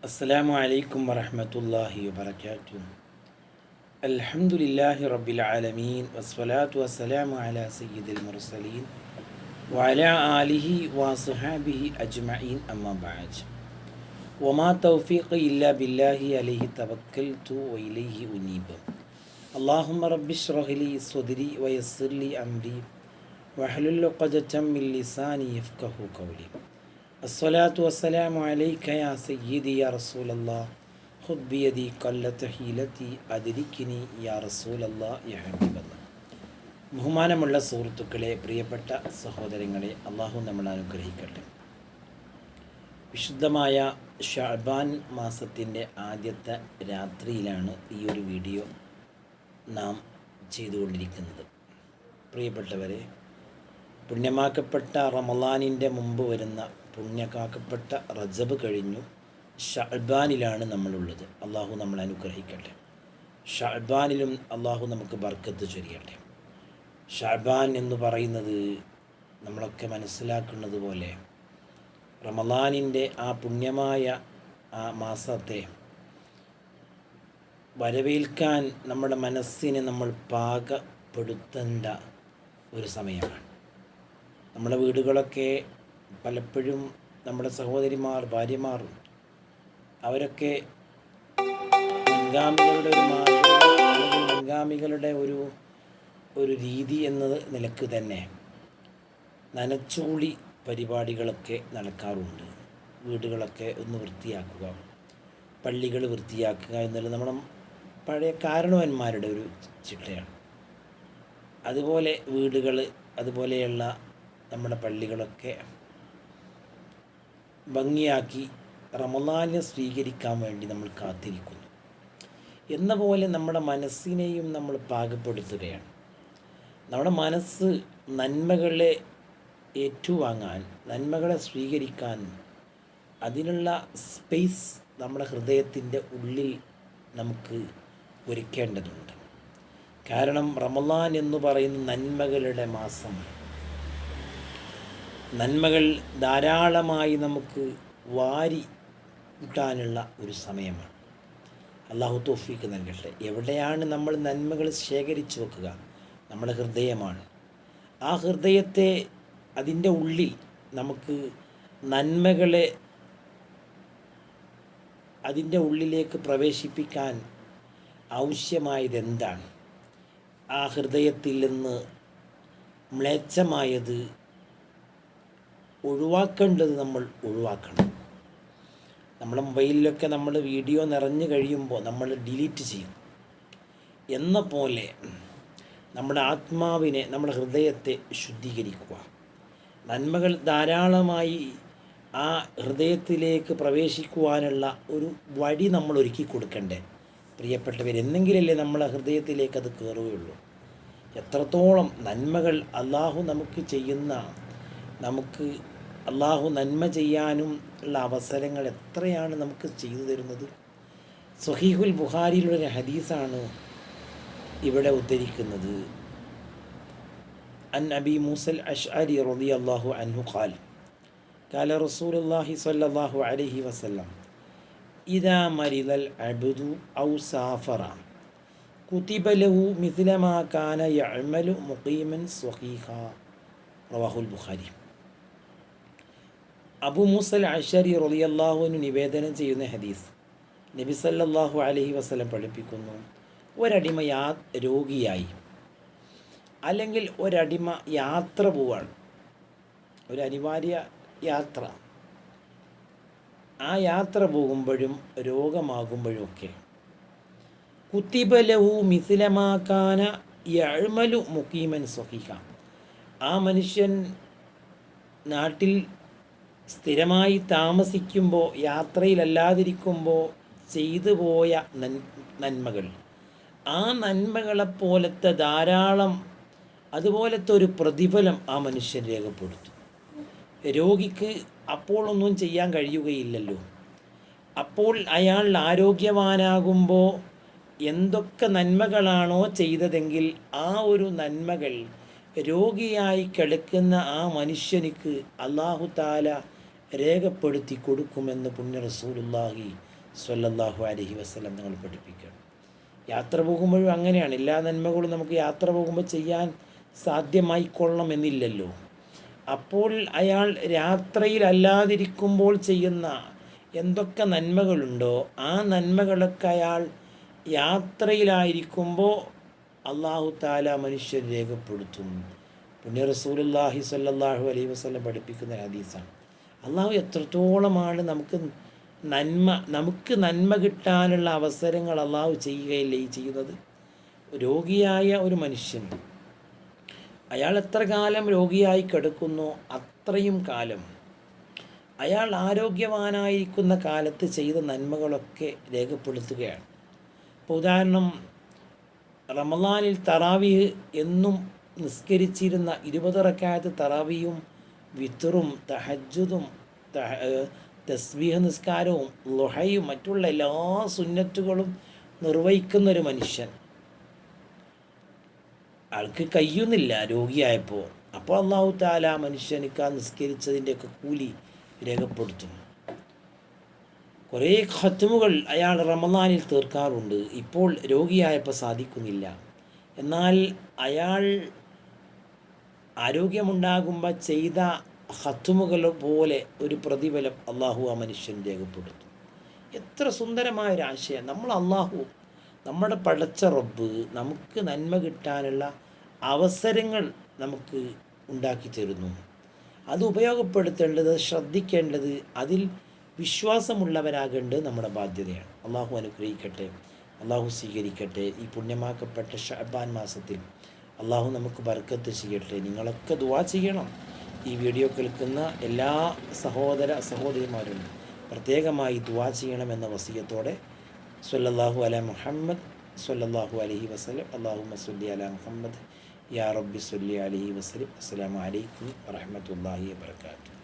السلام عليكم ورحمة الله وبركاته. الحمد لله رب العالمين والصلاة والسلام على سيد المرسلين وعلى آله وصحابه أجمعين أما بعد. وما توفيقي إلا بالله عليه توكلت وإليه أنيب. اللهم رب اشرح لي صدري ويسر لي أمري واحلل عقدة من لساني يفقه قولي. അസ്സലാത്തു വസ്സലാമു അലൈക യാ സയ്യിദി യാ റസൂലല്ലാ ഖുദ് ബിയദി ഖല്ലത ഹീലതി അദ്രിക്കിനി യാ റസൂലല്ലാ യാ ഹബീബല്ലാ. ബഹുമാനമുള്ള സുഹൃത്തുക്കളെ പ്രിയപ്പെട്ട സഹോദരങ്ങളെ അള്ളാഹു നമ്മൾ അനുഗ്രഹിക്കട്ടെ. വിശുദ്ധമായ ഷാബാൻ മാസത്തിന്റെ ആദ്യത്തെ രാത്രിയിലാണ് ഈ ഒരു വീഡിയോ നാം ചെയ്തുകൊണ്ടിരിക്കുന്നത്. പ്രിയപ്പെട്ടവരെ പുണ്യമാക്കപ്പെട്ട റമലാനിന്റെ മുമ്പ് വരുന്ന പുണ്യകാക്കപ്പെട്ട റജബ് കഴിഞ്ഞു. ഷഅബാനിലാണ് നമ്മളുള്ളത്. അള്ളാഹു നമ്മൾ അനുഗ്രഹിക്കട്ടെ. ഷഅബാനിലും അള്ളാഹു നമുക്ക് ബർക്കത്ത് ചൊരിയട്ടെ. ഷഅബാൻ എന്ന് പറയുന്നത് നമ്മളൊക്കെ മനസ്സിലാക്കുന്നത് പോലെ റമദാനിന്റെ ആ പുണ്യമായ ആ മാസത്തെ വരവേൽക്കാൻ നമ്മുടെ മനസ്സിനെ നമ്മൾ പാകപ്പെടുത്തേണ്ട ഒരു സമയമാണ്. നമ്മുടെ വീടുകളൊക്കെ പലപ്പോഴും നമ്മുടെ സഹോദരിമാർ ഭാര്യമാർ അവരൊക്കെ മുൻഗാമികളുടെ ഒരു മാതൃക മുൻഗാമികളുടെ ഒരു ഒരു രീതി എന്നത് നിലയ്ക്ക് തന്നെ നനച്ചൂളി പരിപാടികളൊക്കെ നടക്കാറുണ്ട്. വീടുകളൊക്കെ ഒന്ന് വൃത്തിയാക്കുക പള്ളികൾ വൃത്തിയാക്കുക എന്നുള്ളത് നമ്മുടെ പഴയ കാരണവന്മാരുടെ ഒരു ചിട്ടയാണ്. അതുപോലെ വീടുകൾ അതുപോലെയുള്ള നമ്മുടെ പള്ളികളൊക്കെ ഭംഗിയാക്കി റമദാനെ സ്വീകരിക്കാൻ വേണ്ടി നമ്മൾ കാത്തിരിക്കുന്നു. എന്ന പോലെ നമ്മുടെ മനസ്സിനെയും നമ്മൾ പാകപ്പെടുത്തുകയാണ്. നമ്മുടെ മനസ്സ് നന്മകളെ ഏറ്റുവാങ്ങാൻ നന്മകളെ സ്വീകരിക്കാൻ അതിനുള്ള സ്പേസ് നമ്മുടെ ഹൃദയത്തിന്റെ ഉള്ളിൽ നമുക്ക് ഒരുക്കേണ്ടതുണ്ട്. കാരണം റമദാൻ എന്ന് പറയുന്ന നന്മകളുടെ മാസം നന്മകൾ ധാരാളമായി നമുക്ക് വാരി കിട്ടാനുള്ള ഒരു സമയമാണ്. അള്ളാഹു തോഫീക്ക് നൽകട്ടെ. എവിടെയാണ് നമ്മൾ നന്മകൾ ശേഖരിച്ചു വെക്കുക? നമ്മുടെ ഹൃദയമാണ്. ആ ഹൃദയത്തെ അതിന്റെ ഉള്ളിൽ നമുക്ക് നന്മകളെ അതിന്റെ ഉള്ളിലേക്ക് പ്രവേശിപ്പിക്കാൻ ആവശ്യമായതെന്താണ് ആ ഹൃദയത്തിൽ നിന്ന് മ്ലേച്ഛമായത് ഒഴിവാക്കേണ്ടത് നമ്മൾ ഒഴിവാക്കണം. നമ്മുടെ മൊബൈലിലൊക്കെ നമ്മൾ വീഡിയോ നിറഞ്ഞു കഴിയുമ്പോൾ നമ്മൾ ഡിലീറ്റ് ചെയ്യും. എന്ന പോലെ നമ്മുടെ ആത്മാവിനെ നമ്മുടെ ഹൃദയത്തെ ശുദ്ധീകരിക്കുക. നന്മകൾ ധാരാളമായി ആ ഹൃദയത്തിലേക്ക് പ്രവേശിക്കുവാനുള്ള ഒരു വഴി നമ്മൾ ഒരുക്കി കൊടുക്കണ്ടേ? പ്രിയപ്പെട്ടവർ എന്നെങ്കിലല്ലേ നമ്മളെ ഹൃദയത്തിലേക്ക് അത് കയറുകയുള്ളൂ എത്രത്തോളം നന്മകൾ അള്ളാഹു നമുക്ക് ചെയ്യുന്ന നമുക്ക് അള്ളാഹു നന്മ ചെയ്യാനും ഉള്ള അവസരങ്ങൾ എത്രയാണ് നമുക്ക് ചെയ്തു തരുന്നത്? സുഹീഹുൽ ബുഹാരിയിലുള്ള ഹദീസാണ് ഇവിടെ ഉദ്ധരിക്കുന്നത്. അൻ അബി മൂസൽ അഷ്അരി റബി അള്ളാഹു അൻഹു ഖാൽ കാല റസൂൽ അള്ളാഹി സല്ലാഹു അലഹി വസ്ല്ലാം ഇതാ മരിദൽ അബുദു ഔ സാഫറ കുത്തിബലഹു മിഥിലമാ കാന മുഖീമൻ സ്വഹീഹ റവാഹുൽ ബുഖാരി. അബു മൂസൽ അഷരി റളിയല്ലാഹുവിന് നിവേദനം ചെയ്യുന്ന ഹദീസ് നബി സല്ലല്ലാഹു അലൈഹി വസല്ലം പഠിപ്പിക്കുന്നു. ഒരടിമ യാ രോഗിയായി. അല്ലെങ്കിൽ ഒരടിമ യാത്ര പോവാണ്. ഒരു അനിവാര്യ യാത്ര. ആ യാത്ര പോകുമ്പോഴും രോഗമാകുമ്പോഴും ഒക്കെ. കുത്തിബലഹു മിസിലമാക്കാന യഴ്മലു മുക്കീമൻ സ്വഹീഹ. ആ മനുഷ്യൻ നാട്ടിൽ സ്ഥിരമായി താമസിക്കുമ്പോൾ യാത്രയിലല്ലാതിരിക്കുമ്പോൾ ചെയ്തു പോയ നന്മകൾ. ആ നന്മകളെപ്പോലത്തെ ധാരാളം അതുപോലത്തെ ഒരു പ്രതിഫലം ആ മനുഷ്യൻ രേഖപ്പെടുത്തും. രോഗിക്ക് അപ്പോഴൊന്നും ചെയ്യാൻ കഴിയുകയില്ലല്ലോ. അപ്പോൾ അയാൾ ആരോഗ്യവാനാകുമ്പോൾ എന്തൊക്കെ നന്മകളാണോ ചെയ്തതെങ്കിൽ ആ ഒരു നന്മകൾ രോഗിയായി കിടക്കുന്ന ആ മനുഷ്യനിക്ക് അള്ളാഹു താല രേഖപ്പെടുത്തി കൊടുക്കുമെന്ന് പുണ്യ റസൂലുള്ളാഹി സ്വല്ലല്ലാഹു അലൈഹി വസല്ലം നിങ്ങൾ പഠിപ്പിക്കണം യാത്ര പോകുമ്പോഴും അങ്ങനെയാണ്. എല്ലാ നന്മകളും നമുക്ക് യാത്ര പോകുമ്പോൾ ചെയ്യാൻ സാധ്യമായിക്കൊള്ളണമെന്നില്ലല്ലോ. അപ്പോൾ അയാൾ രാത്രിയിലല്ലാതിരിക്കുമ്പോൾ ചെയ്യുന്ന എന്തൊക്കെ നന്മകളുണ്ടോ ആ നന്മകളൊക്കെ അയാൾ യാത്രയിലായിരിക്കുമ്പോൾ അള്ളാഹു താല മനുഷ്യൻ രേഖപ്പെടുത്തും. പുണ്യ റസൂലുല്ലാഹി സല്ലാഹു അലൈഹി വസല്ലം പഠിപ്പിക്കുന്ന ഹദീസാണ്. അള്ളാഹു എത്രത്തോളമാണ് നമുക്ക് നന്മ നമുക്ക് നന്മ കിട്ടാനുള്ള അവസരങ്ങൾ അള്ളാഹു ചെയ്യുകയല്ലേ ഈ ചെയ്യുന്നത്? രോഗിയായ ഒരു മനുഷ്യൻ അയാൾ എത്ര കാലം രോഗിയായി കിടക്കുന്നു അത്രയും കാലം. അയാൾ ആരോഗ്യവാനായിരിക്കുന്ന കാലത്ത് ചെയ്ത നന്മകളൊക്കെ രേഖപ്പെടുത്തുകയാണ്. ഇപ്പോൾ ഉദാഹരണം റമലാനിൽ തറാവി എന്നും നിസ്കരിച്ചിരുന്ന ഇരുപത് റക്കായത്ത് തറാവിയും വിത്തറും തഹജുദും തസ്ബീഹ നിസ്കാരവും ലുഹയും മറ്റുള്ള എല്ലാ സുന്നത്തുകളും നിർവഹിക്കുന്ന ഒരു മനുഷ്യൻ. ആൾക്ക് കഴിയുന്നില്ല രോഗിയായപ്പോൾ. അപ്പോൾ അള്ളാഹു താല മനുഷ്യനിക്ക് ആ നിസ്കരിച്ചതിന്റെയൊക്കെ കൂലി രേഖപ്പെടുത്തുന്നു. കുറേ ഖത്തുമുകൾ അയാൾ റമദാനിൽ തീർക്കാറുണ്ട്. ഇപ്പോൾ രോഗിയായപ്പോൾ സാധിക്കുന്നില്ല. എന്നാൽ അയാൾ ആരോഗ്യമുണ്ടാകുമ്പോൾ ചെയ്ത ഹത്തുമുകൾ പോലെ ഒരു പ്രതിഫലം അള്ളാഹു ആ മനുഷ്യൻ രേഖപ്പെടുത്തും. എത്ര സുന്ദരമായ ഒരു ആശയം. നമ്മൾ അള്ളാഹു നമ്മുടെ പടച്ച റബ്ബ് നമുക്ക് നന്മ കിട്ടാനുള്ള അവസരങ്ങൾ നമുക്ക് ഉണ്ടാക്കി തരുന്നു. അത് ഉപയോഗപ്പെടുത്തേണ്ടത് ശ്രദ്ധിക്കേണ്ടത് അതിൽ വിശ്വാസമുള്ളവരാകേണ്ടത് നമ്മുടെ ബാധ്യതയാണ്. അള്ളാഹു അനുഗ്രഹിക്കട്ടെ അള്ളാഹു സ്വീകരിക്കട്ടെ. ഈ പുണ്യമാക്കപ്പെട്ട ഷഹബാൻ മാസത്തിൽ അള്ളാഹു നമുക്ക് ബർക്കത്ത് ചെയ്യട്ടെ. നിങ്ങളൊക്കെ ദുവാ ചെയ്യണം. ഈ വീഡിയോ കേൾക്കുന്ന എല്ലാ സഹോദര സഹോദരിമാരും പ്രത്യേകമായി ദുവാ ചെയ്യണമെന്ന വസീയത്തോടെ സല്ലല്ലാഹു അല മുഹമ്മദ് സല്ലല്ലാഹു അലഹി വസ്ലം അള്ളാഹു മസുല്ലി അല മുഹമ്മദ്. യാ റബ്ബി സല്ലി അലഹി വസ്ലം അസ്സലാമു അലൈക്കും വറഹ്മത്തുള്ളാഹി വബറകാതുഹു.